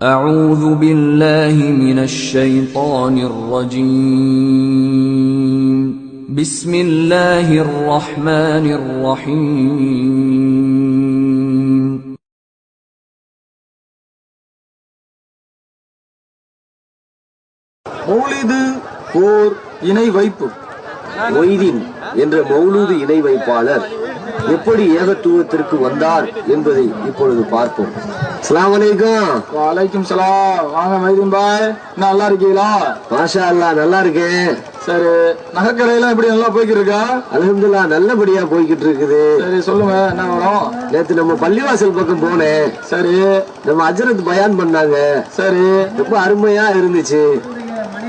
أعوذ بالله من الشيطان الرجيم بسم الله الرحمن الرحيم மௌலிது ஓர் இணை வைப்பு மொய்தீன் என்ற மௌலூது இணை வைப்பாளர் எப்படி ஏகத்துவத்திற்கு வந்தார் என்பதை இப்பொழுது பார்ப்போம். அஸ்ஸலாமு அலைக்கும். வலைக்கும் சலாம். வாங்க மைதீன் பாய். நல்லா இருக்கீங்களா? மாஷா அல்லாஹ் நல்லா இருக்கேன். சரி நகைக்கடையெல்லாம் எப்படி நல்லா போய்க்கிட்டு இருக்கா அல்ஹம்துலில்லாஹ் நல்லபடியா போய்கிட்டு இருக்குது சரி சொல்லுங்க என்ன வேணும் நேத்து நம்ம பள்ளிவாசல் பக்கம் போனேன். சரி. நம்ம அஜரத் பயான் பண்ணாங்க. சரி. ரொம்ப அருமையா இருந்துச்சு.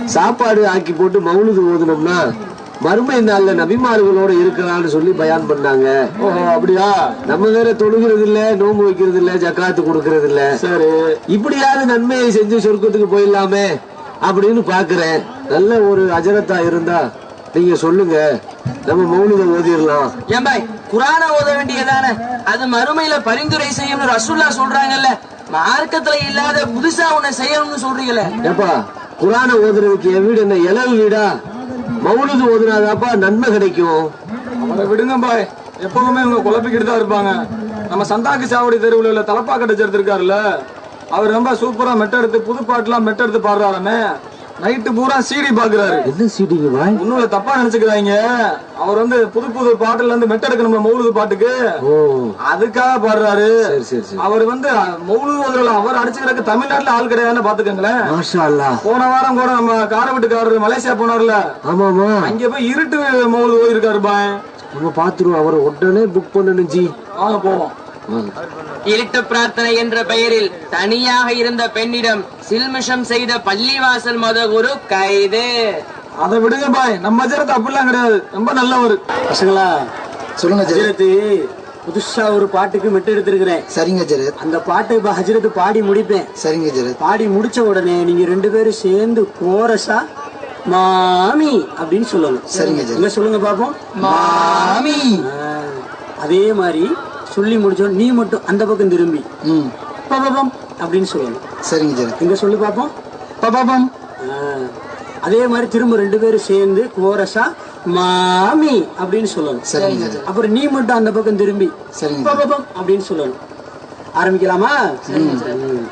சாப்பாடு ஆக்கி போட்டு மௌலுது ஓதுனோம்னா மறுமை நாள்ல நபிமார்களோட இருக்கலாம்னு சொல்லி பயான் பண்ணாங்க. ஓஹோ. அப்படியா? நம்ம வேற தொழுகிறது இல்ல நோன்பு வைக்கிறது இல்ல ஜக்காத்து கொடுக்கறது இல்ல சரி. இப்படியாவது நன்மையை செஞ்சு சொர்க்கத்துக்கு போயிடலாமே அப்படின்னு பாக்குறேன். நல்ல ஒரு அஜரத்தா இருந்தா நீங்க சொல்லுங்க. நம்ம மௌலித ஓதிடலாம். ஏன் பாய் குரான ஓத வேண்டியதானே? அது மறுமையில பரிந்துரை செய்யும்னு ரசூல்லா சொல்றாங்கல்ல. மார்க்கத்துல இல்லாத புதுசா உன்னை செய்யணும்னு சொல்றீங்களே. ஏப்பா குரான ஓதுறதுக்கு என் வீடு என்ன இளவு வீடா? மௌலுது ஓதுனாதாப்பா நன்மை கிடைக்கும். அவரை விடுங்க பாய் எப்பவுமே இவங்க குழப்பிக்கிட்டு தான் இருப்பாங்க. நம்ம சந்தாக்கு சாவடி தெருவில் உள்ள தலப்பாக்கட்டை இருக்காருல்ல அவர் ரொம்ப சூப்பரா மெட்டெடுத்து புது பாட்டுலாம் மெட்டெடுத்து பாடுறாருமே. நைட்டு பூரா சீடி பாக்குறாரு. என்ன சீட்டிங்க பாய் ஒண்ணும் இல்ல தப்பா நினைச்சுக்கிறாங்க. அவர் வந்து புது புது பாட்டுல இருந்து மெட்டெடுக்கணும் மௌலுது பாட்டுக்கு? அதுக்காக பாடுறாரு. சரி சரி சரி. அவர் வந்து மௌலுது ஓதுறல அவர் அடிச்சுக்கிறதுக்கு தமிழ்நாட்டுல ஆள் கிடையாதுன்னு பாத்துக்கங்களேன். மாஷா அல்லாஹ் போன வாரம் கூட நம்ம கார வீட்டுக்காரர் மலேசியா போனார்ல. ஆமாமா அங்க போய் இருட்டு மௌலுது ஓதிருக்காரு பாய். நம்ம பாத்துருவோம் அவரை உடனே புக் பண்ணணும் ஜி. வாங்க போவோம். இருட்டு பிரார்த்தனை என்ற பெயரில் தனியாக இருந்த பெண்ணிடம் சில்மிஷம் செய்த பள்ளிவாசல் மதகுரு கைது. அதை விடுங்க பாய். நம்ம அஜரத் அப்படிலாம் கிடையாது. ரொம்ப நல்லவர். பசங்களா சொல்லுங்க ஜெரத் ஹஜரத்து புதுசா ஒரு பாட்டுக்கு மெட்டு எடுத்திருக்கிறேன். சரிங்க ஜெரத் அந்த பாட்டை இப்ப ஹஜரத்து பாடி முடிப்பேன். சரிங்க ஜெரத் பாடி முடிச்ச உடனே நீங்க ரெண்டு பேரும் சேர்ந்து கோரஸா மாமி அப்படின்னு சொல்லணும். சரிங்க ஜெரத் சொல்லுங்க பாப்போம்? மாமி. அதே மாதிரி சொல்லி முடிச்ச உடனே நீ மட்டும் அந்த பக்கம் திரும்பி ம் பபபம் அப்படின்னு சொல்லணும் சரிங்க ஜெரத் எங்க சொல்லு பாப்போம் பாபாபம் ஆ, அதே மாதிரி திரும்ப ரெண்டு பேரும் சேர்ந்து கோரஸா மாமி அப்படின்னு சொல்லணும் சரிங்க ஜெரத் அப்புறம் நீ மட்டும் அந்த பக்கம் திரும்பி சரிங்க பபபம் அப்படின்னு சொல்லணும் ஆரம்பிக்கலாமா ம்.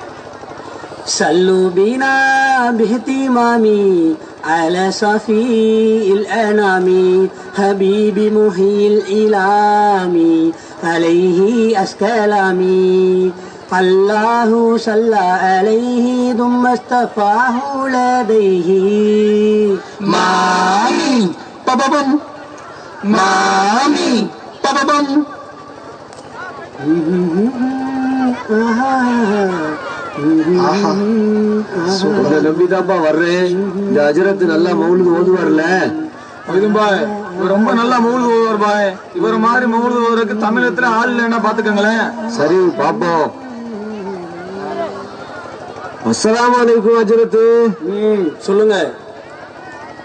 صلوا بنا باهتمامي على صفي الأنام حبيب محيي الإلام عليه أسكلامي الله صلى عليه ثم استفاه لديه மாமி பபபம் மாமி பபபம் ஆஹா உங்களை நம்பிதான்ப்பா வர்றேன் இந்த அஜரத் நல்லா மௌலுது ஓதுவார்ல இதுவும் பாய் இவர் ரொம்ப நல்லா மௌலுது ஓதுவார் பாய். இவர் மாதிரி மௌலுது ஓதுறதுக்கு தமிழத்துல ஆள் இல்லைன்னா பாத்துக்கங்களேன். சரி பாப்போம். அஸ்ஸலாமு அலைக்கும் அஜரத்து ம், சொல்லுங்க.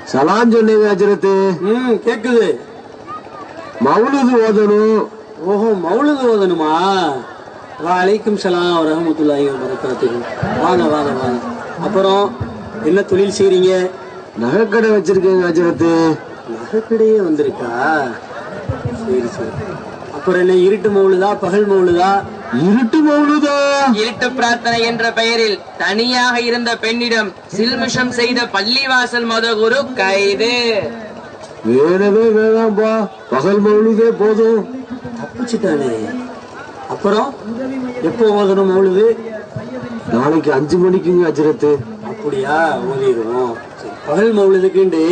சலாம் சொன்னீங்க அஜரத்து கேக்குது. மௌலுது ஓதணும். ஓஹோ மௌலுது ஓதணுமா? வலைக்கும் சலாம் ரஹமத்துல்லாஹி வரகாத்துஹு வாங்க வாங்க வாங்க. அப்புறம் என்ன தொழில் செய்றீங்க? நகைக்கடை வச்சிருக்கேங்க அஜரத்து நகைக்கடையே வந்திருக்கா? சரி சரி. அப்புறம் என்ன இருட்டு மௌலுதா பகல் மௌலுதா இருட்டு மௌலுதா இருட்டு பிரார்த்தனை என்ற பெயரில் தனியாக இருந்த பெண்ணிடம் சில்மிஷம் செய்த பள்ளிவாசல் மதகுரு கைது. வேணவே வேணாம்பா. பகல் மௌலுதே போதும். தப்பிச்சுட்டானே. அப்புறம் எப்போ ஓதணும் மௌலுது நாளைக்கு அஞ்சு மணிக்குங்க அஜரத்து. அப்படியா ஓதிடுவோம். சரி பகல் மௌலுதுக்குண்டு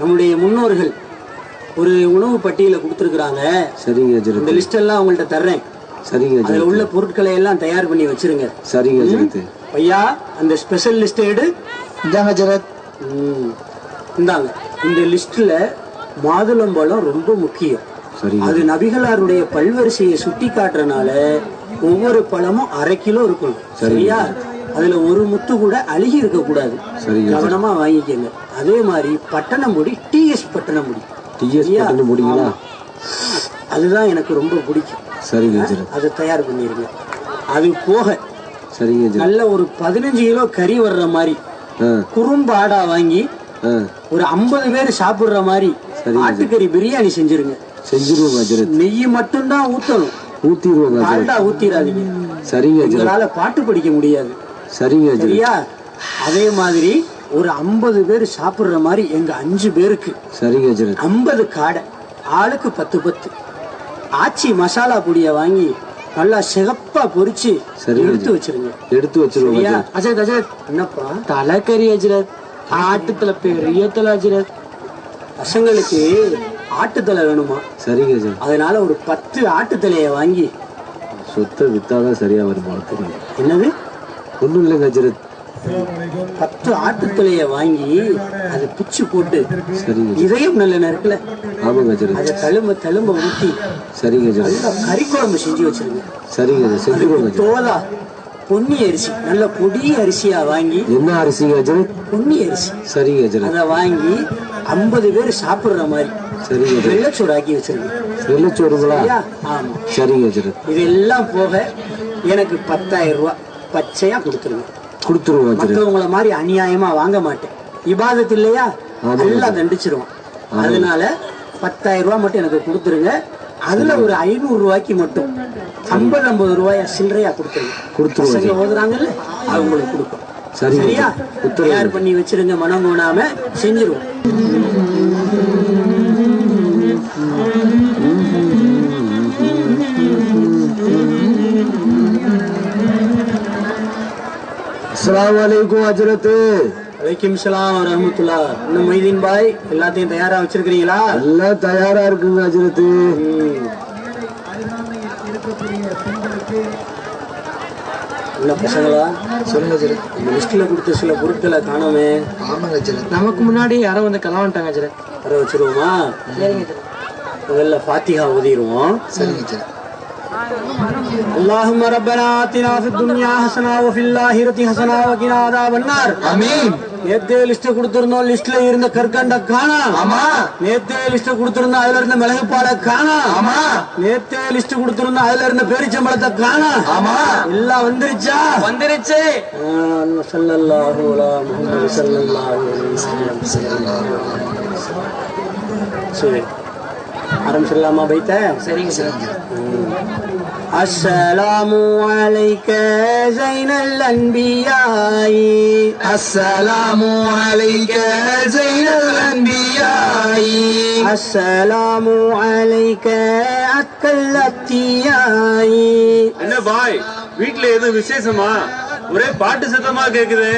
நம்முடைய முன்னோர்கள் ஒரு உணவு பட்டியலை கொடுத்துருக்குறாங்க. சரிங்க இந்த லிஸ்ட் எல்லாம் உங்கள்ட்ட தர்றேன். சரிங்க அதுல உள்ள பொருட்களை எல்லாம் தயார் பண்ணி வச்சிருங்க. சரிங்க அஜரத்து ஐயா அந்த ஸ்பெஷல் லிஸ்ட் எடு. இந்தாங்க ஜெரத். இந்தாங்க. இந்த லிஸ்ட்ல மாதுளம்பழம் ரொம்ப முக்கியம். சரிங்க. அது நபிகளாருடைய பல்வரிசையை சுட்டி காட்டுறனால ஒவ்வொரு பழமும் அரை கிலோ இருக்கணும். சரியா? அதுல ஒரு முத்து கூட அழுகி இருக்க கூடாது. சரிங்க. கவனமா வாங்கிக்கங்க. அதே மாதிரி பட்டணமுடி டிஎஸ் பட்டணமுடி. டிஎஸ் சரியா? பட்டணம் முடியுங்களா ஆமா. அதுதான் எனக்கு ரொம்ப பிடிக்கும். சரிங்க அதை தயார் பண்ணிருங்க. அது போக சரிங்க நல்ல ஒரு பதினஞ்சு கிலோ கறி வர்ற மாதிரி குறும்பாடா வாங்கி ஒரு ஐம்பது பேர் சாப்பிடுற மாதிரி ஆட்டுக்கறி பிரியாணி செஞ்சிருங்க. செஞ்சிருவோம் நெய் மட்டும்தான் ஊத்தணும். ஊத்திடுவோம் ஊத்திராதீங்க. சரிங்க உங்களால பாட்டு படிக்க முடியாது. சரிங்க சரியா? அதே மாதிரி ஒரு ஐம்பது பேர் சாப்பிடுற மாதிரி எங்க அஞ்சு பேருக்கு சரிங்க ஐம்பது காடை ஆளுக்கு பத்து பத்து. ஆச்சி மசாலா பொடியை வாங்கி நல்லா சிகப்பா பொரிச்சு சரி, எடுத்து வச்சிருங்க. எடுத்து வச்சிருவோம் அஜத். அஜத் என்னப்பா? தலைக்கறி அஜரத் ஆட்டுத்துல பெரிய தலை அஜரத் பசங்களுக்கு ஆட்டுத்தலை வேணுமா? சரிங்க ஹஜரத் அதனால ஒரு பத்து ஆட்டுத்தலையை வாங்கி சொத்தை வித்தாதான் சரியா வருமா என்னது? ஒண்ணும் இல்லைங்க ஹஜரத் பத்து ஆட்டுத்தலையை வாங்கி அதை பிச்சு போட்டு இதயம் நல்லெண்ணெய் இருக்குல்ல ஆமாங்க ஹஜரத் அதை தழும்ப தழும்ப ஊத்தி சரிங்க நல்லா கறி குழம்பு செஞ்சு வச்சிருங்க. சரிங்க செஞ்சுருவோம் ஹஜரத் தோலா பொன்னி அரிசி நல்ல பொடி அரிசியா வாங்கி என்ன அரிசிங்க ஹஜரத் பொன்னி அரிசி. சரிங்க அதை வாங்கி ஐம்பது பேர் சாப்பிடுற மாதிரி சரிங்க ஹஜரத் வெள்ளச்சோறு ஆக்கி வச்சிருங்க. வெள்ளச்சோறுங்களா? ஆமா. சரிங்க ஹஜரத் இதெல்லாம் போக எனக்கு பத்தாயிரம் ரூபாய். பச்சையா கொடுத்துருங்க. கொடுத்துருவோம் மற்றவங்கள மாதிரி அநியாயமா வாங்க மாட்டேன். இபாதத் இல்லையா? எல்லாம் தண்டிச்சிருவான். அதனால பத்தாயிரம் ரூபாய் மட்டும் எனக்கு கொடுத்துருங்க. அதுல ஒரு ஐநூறு ரூபாய்க்கு மட்டும். ஐம்பது ஐம்பது ரூபாய சில்லறையா கொடுத்துருங்க. கொடுத்துருவோம் ஓதுறாங்கல்ல அவங்களுக்கு கொடுப்போம். சரியா. தயார் பண்ணி வச்சிருங்க மனம் கோணாம செஞ்சிருவோம். அஸ்ஸலாமு அலைக்கும் ஹஜரத் வலைக்கும் சலாம் ரஹமத்துல்லா இன்னும் மொய்தீன் பாய் எல்லாத்தையும் தயாரா வச்சிருக்கிறீங்களா? எல்லாம் தயாரா இருக்குங்க ம். என்ன பசங்களா? சொல்லுங்க ஹஜரத். இந்த லிஸ்ட்ல கொடுத்த சில பொருட்களை காணோமே. ஆமாங்க ஹஜரத். நமக்கு முன்னாடி யாரோ வந்து கலவான்ட்டாங்க அஜரத் வர வச்சிருவோமா? முதல்ல ஃபாத்திஹா ஓதிடுவோம். சரிங்க اللهم ربنا آتنا في الدنيا حسنة وفي الآخرة حسنة وقنا عذاب النار ஆமீன் நேத்தே லிஸ்ட் கொடுத்திருந்தோம் லிஸ்ட்ல இருந்த கற்கண்ட காணா ஆமா நேத்தே லிஸ்ட் கொடுத்திருந்தோம் அதுல இருந்த மிளகு பாலை காணா ஆமா நேத்தே லிஸ்ட் கொடுத்திருந்தோம் அதுல இருந்த பேரிச்சம்பழத்தை காணா ஆமா எல்லாம் வந்துருச்சா வந்துருச்சு சல்லல்லாஹு அலா முஹம்மது ஸல்லல்லாஹு அலைஹி வஸல்லம் சரி ஆரம்பிச்சிடலாமா பைத்த சரிங்க சார் அஸ்ஸலாமு அலைக்க ஜைனல் அன்பியாயி அஸ்ஸலாமு அலைக்க ஜைனல் அன்பியாயி அஸ்ஸலாமு அலைக்க அக்கல் அத்தியாயி என்ன பாய் வீட்டுல எதுவும் விசேஷமா? ஒரே பாட்டு சத்தமா கேக்குது.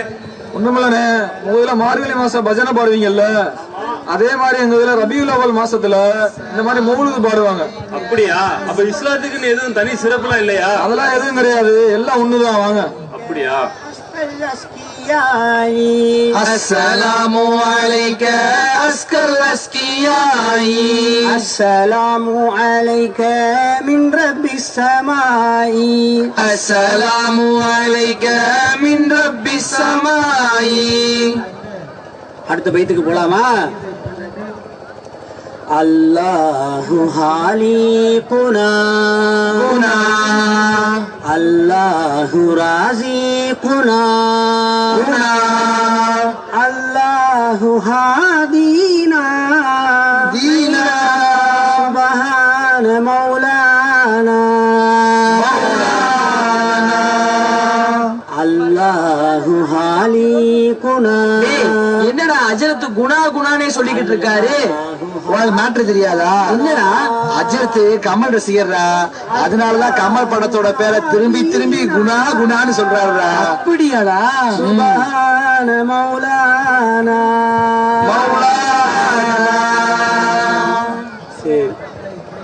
ஒண்ணுமில்லண்ணே முதல்ல மார்கழி மாசம் பஜனை பாடுவீங்கல்ல. அதே மாதிரி எங்க இதுல ரபியுல் அவல் மாசத்துல இந்த மாதிரி மௌலுது பாடுவாங்க அப்படியா அப்ப இஸ்லாத்துக்குன்னு எதுவும் தனி சிறப்புலாம் இல்லையா அதெல்லாம் எதுவும் கிடையாது எல்லாம் ஒண்ணுதான் வாங்க அப்படியா الأسقياء السلام عليك أسكى الأسكياء السلام عليك من رب السماء السلام عليك من رب السماء அடுத்த பைத்துக்கு போலாமா আল্লাহ হালিকুনা புனா. রাজিকুনা আল্লাহ হাদিনা দিনা সুবহান মাওলানা அல்லாஹு ஹாலிகுனா என்னடா அஜரத்து குணா குணானே சொல்லிக்கிட்டு இருக்காரு? உனக்கு மேட்ரு தெரியாதா என்னடா அஜித் கமல் ரசிகர்ரா அதனாலதான் கமல் படத்தோட பேரை திரும்பி திரும்பி குணா குணான்னு சொல்றாருடா அப்படியாடா சுபஹான மௌலானா சரி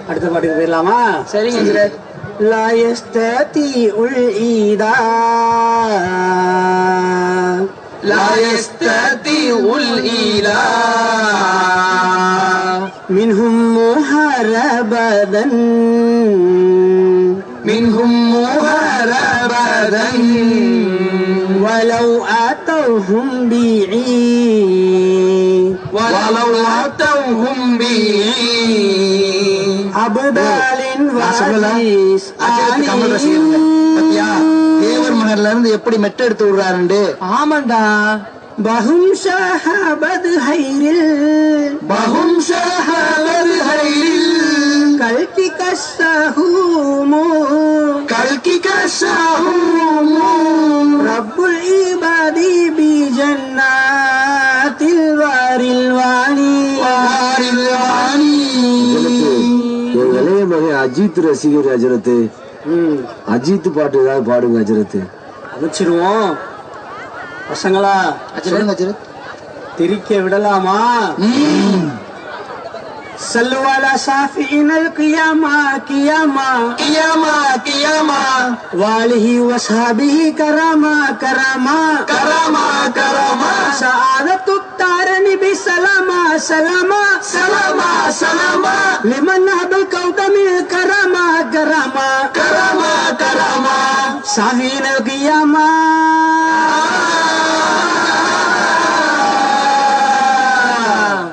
அடுத்த பாட்டுக்கு போயிடலாமா சரிங்க அஜரத் لا يستطيع الإيذاء لا يستطيع الإله. منهم محاربة منهم محاربة ولو أتوهم بعيد. ولو أتوهم بعيد. أبو دال وعزيز أتيا நகர்ல இருந்து எப்படி மெட்ட எடுத்து விடுறாருண்டு? ஆமாண்டா. பகும் ஷஹபத் ஹைரில் பகும் ஷஹபத் ஹைரில் கல்கி கஷஹூமு கல்கி கஷஹூமு ரப்புல் இபாதி பி ஜன்னாத்தில் வாரில் வாணி. என் இளைய மகன் அஜித் ரசிகர் அஜரத்து அஜித் பாட்டு ஏதாவது பாடுங்க அஜரத்து அமைச்சிருவோம் பசங்களா திரிக்க விடலாமா? சல்லுவாலா சாஃபியினல் கியாமா கியாமா. கியாமா கியாமா. வாலிஹி வசாபிஹி கராமா கராமா. கராமா கராமா. சஆதத்து தாரனி பி சலாமா சலாமா. சலாமா சலாமா. லிமன் ஹபல் கௌதமி கராமா கராமா கராமா கராமா. سامين القيامة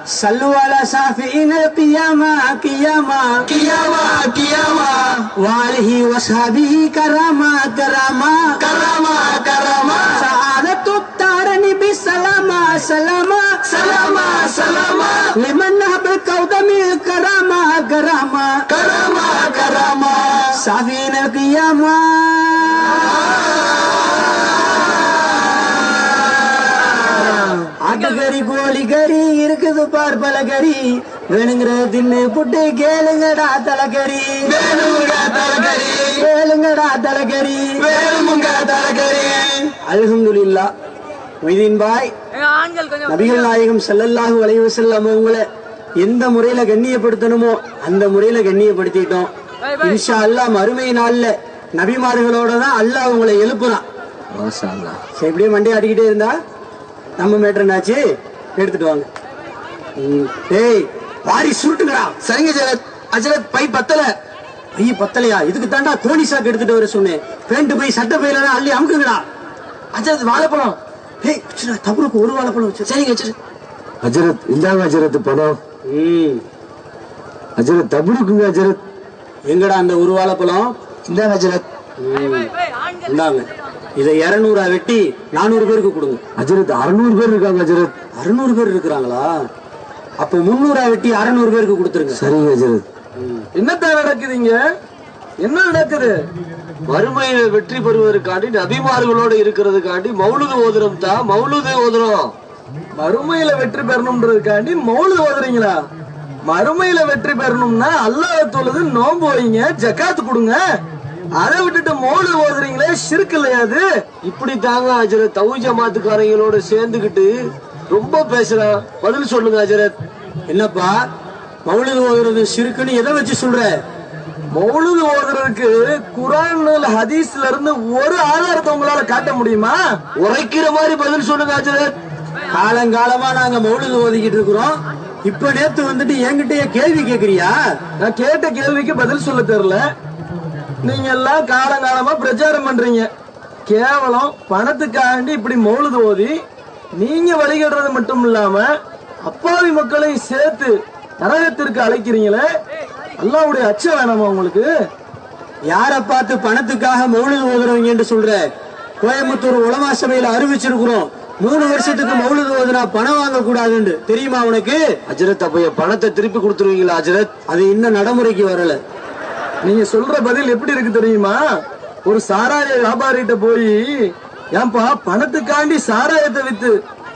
صلوا على شافعين القيامة قيامة قيامة قيامة وعليه وصحابه كرامة كرامة كرامة كرامة سعادة تبتارني بسلامة سلامة سلامة سلامة لمن نهب الكودم كرامة كرامة كرامة كرامة سافين القيامة ஆட்டுக்கறி கோழி கறி இருக்குது பார் பல கறி. வேணுங்கிற தின்னு புட்டு கேளுங்கடா தலைக்கறி கேளுங்கடா தலைக்கறி அல்ஹம்துலில்லா. மொய்தீன் பாய் நபிகள் நாயகம் ஸல்லல்லாஹு அலைஹி வஸல்லம் உங்களை எந்த முறையில கண்ணியப்படுத்தணுமோ அந்த முறையில கண்ணியப்படுத்திட்டோம். இன்ஷா அல்லாஹ் மறுமை நாள்ல நபிமார்களோட தான் அல்லாஹ் உங்களை எழுப்புறான். சரி இப்படியே மண்டே ஆடிக்கிட்டே இருந்தா? நம்ம மேட்டர் என்னாச்சு? எடுத்துட்டு வாங்க. டேய் வாரி சுருட்டுங்கடா. சரிங்க அஜரத் அஜரத் பை பத்தல. ஐய பத்தலையா? இதுக்கு தாண்டா கோணி சாக்கு எடுத்துட்டு வர சொன்னேன். பேண்ட் போய் சட்டை பையில அள்ளி அமுக்குங்கடா. அஜரத் வாழைப்பழம். டேய் தவறுக்கு ஒரு வாழைப்பழம் வச்சு சரிங்க வச்சிரு அஜரத் இந்தாங்க அஜரத் பணம். ம். அஜரத் தபுடுக்குங்க அஜரத் எங்கடா அந்த ஒரு வாழைப்பழம்? இந்தாங்க அஜரத் இந்தாங்க. இதை இருநூறா வெட்டி நானூறு பேருக்கு கொடுங்க. அஜரத் அறுநூறு பேர் இருக்காங்க அஜரத் அறுநூறு பேர் இருக்கிறாங்களா? அப்ப முன்னூறா வெட்டி அறுநூறு பேருக்கு கொடுத்துருங்க. சரிங்க அஜரத் என்னத்த நடக்குதுங்க என்ன நடக்குது? மறுமையில வெற்றி பெறுவதற்காண்டி நபிமார்களோட இருக்கிறதுக்காண்டி மௌலுது ஓதுறோம் தான் மௌலுது ஓதுறோம் மறுமையில வெற்றி பெறணும்ன்றதுக்காண்டி மௌலுது ஓதுறீங்களா? மறுமையில வெற்றி பெறணும்னா அல்லாஹ் தொழுது நோன்பு வைங்க ஜக்காத்து கொடுங்க. அதை விட்டுட்டு மௌலுது ஓதுறீங்களே இல்லையா அது? இப்படி தாங்க அஜரத். தவு ஜமாத்துக்காரங்களோட சேர்ந்துகிட்டு ரொம்ப பேசுறான் பதில் சொல்லுங்க அஜரத். என்னப்பா? மௌலிது ஓதுறது சிறுக்குன்னு எதை வச்சு சொல்ற? மௌலுது ஓதுறதுக்கு குரான் ஹதீஸ்ல இருந்து ஒரு ஆதாரத்தை உங்களால காட்ட முடியுமா? உரைக்கிற மாதிரி பதில் சொல்லுங்க அஜரத். காலங்காலமா நாங்க மௌலிது ஓதிக்கிட்டு இருக்கிறோம். இப்ப நேத்து வந்துட்டு என்கிட்டயே கேள்வி கேக்குறியா? நான் கேட்ட கேள்விக்கு பதில் சொல்ல தெரியல. நீங்க எல்லாம் காலங்காலமா பிரச்சாரம் பண்றீங்க. கேவலம் பணத்துக்காண்டி இப்படி மௌலுது ஓதி நீங்க வழிகடுறது மட்டும் இல்லாம அப்பாவி மக்களையும் சேர்த்து நரகத்திற்கு அழைக்கிறீங்களே? அல்லாவுடைய அச்சம் வேணாமா உங்களுக்கு? யார பார்த்து பணத்துக்காக மௌலிது ஓதுறவங்க சொல்ற? கோயம்புத்தூர் உலமா சபையில அறிவிச்சிருக்கிறோம். மூணு வருஷத்துக்கு மௌலிது ஓதுனா பணம் வாங்க கூடாதுன்னு தெரியுமா உனக்கு? அஜரத் அப்ப பணத்தை திருப்பி கொடுத்துருவீங்களா அஜரத்? அது இன்னும் நடைமுறைக்கு வரல. நீங்க சொல்ற பதில் எப்படி இருக்கு தெரியுமா? ஒரு சாராய வியாபாரிகிட்ட போய் ஏன்பா பணத்துக்காண்டி சாராயத்தை வித்து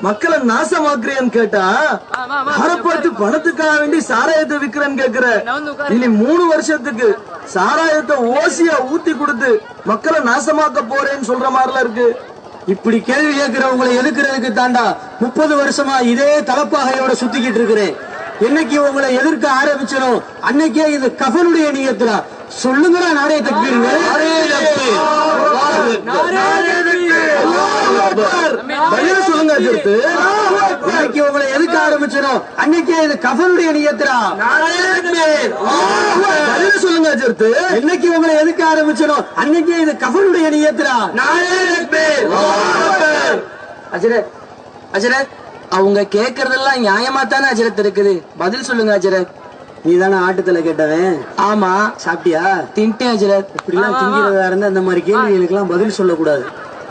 மக்களை நாசமாக்குறேன்னு கேட்டா யாரை பார்த்து பணத்துக்காக வேண்டி சாராயத்தை விக்கிறேன்னு கேக்குற. இனி மூணு வருஷத்துக்கு சாராயத்தை ஓசியா ஊத்தி கொடுத்து மக்களை நாசமாக்க போறேன்னு சொல்ற மாதிரிலாம் இருக்கு. இப்படி கேள்வி கேட்கிறவங்களை எதிர்க்கிறதுக்கு தாண்டா முப்பது வருஷமா இதே தலப்பாகையோட சுத்திக்கிட்டு இருக்கிறேன். என்னைக்கு உங்களை எதிர்க்க ஆரம்பிச்சிடும் அன்னைக்கே இது கஃபனுடைய நீயத்துல. சொல்லுங்கடா நாடைய தப்பீருங்க பதில சொல்லுங்க இன்னைக்கு உங்களை எதுக்க ஆரம்பிச்சிடும் அன்னைக்கே இது கஃபனுடைய நீயத்துடா. பதில சொல்லுங்க அஜித்து என்னைக்கு உங்களை எதுக்க ஆரம்பிச்சிடும் அன்னைக்கே இது கஃபனுடைய நீயத்துடா. அஜரத் அஜரத் அவங்க கேக்குறதெல்லாம் நியாயமா தானே அஜரத் இருக்குது? பதில் சொல்லுங்க அஜரத். நீ தானே ஆட்டுத்தலை கேட்டவன். ஆமா. சாப்பிட்டியா? தின்ட்டேன் அஜரத். இப்படிலாம் திங்கிறதா இருந்தா இந்த மாதிரி கேள்விகளுக்கெல்லாம் பதில் சொல்லக்கூடாது.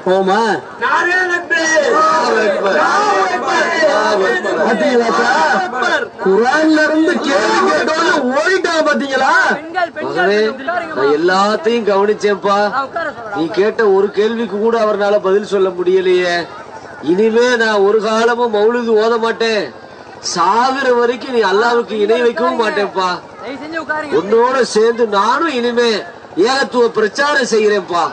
போமா? குரான்ல இருந்து கேள்வி கேட்டோன்னு ஓடிட்டான் பாத்தீங்களா? மகனே நான் எல்லாத்தையும் கவனிச்சேன்ப்பா. நீ கேட்ட ஒரு கேள்விக்கு கூட அவர்னால பதில் சொல்ல முடியலையே. இனிமே நான் ஒரு காலமும் மௌலிது ஓத மாட்டேன். சாகுற வரைக்கும் நீ அல்லாவுக்கு இணை வைக்கவும் மாட்டேன்ப்பா. உன்னோட சேர்ந்து நானும் இனிமே ஏகத்துவ பிரச்சாரம் செய்கிறேன்ப்பா.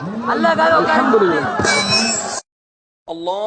அல்லா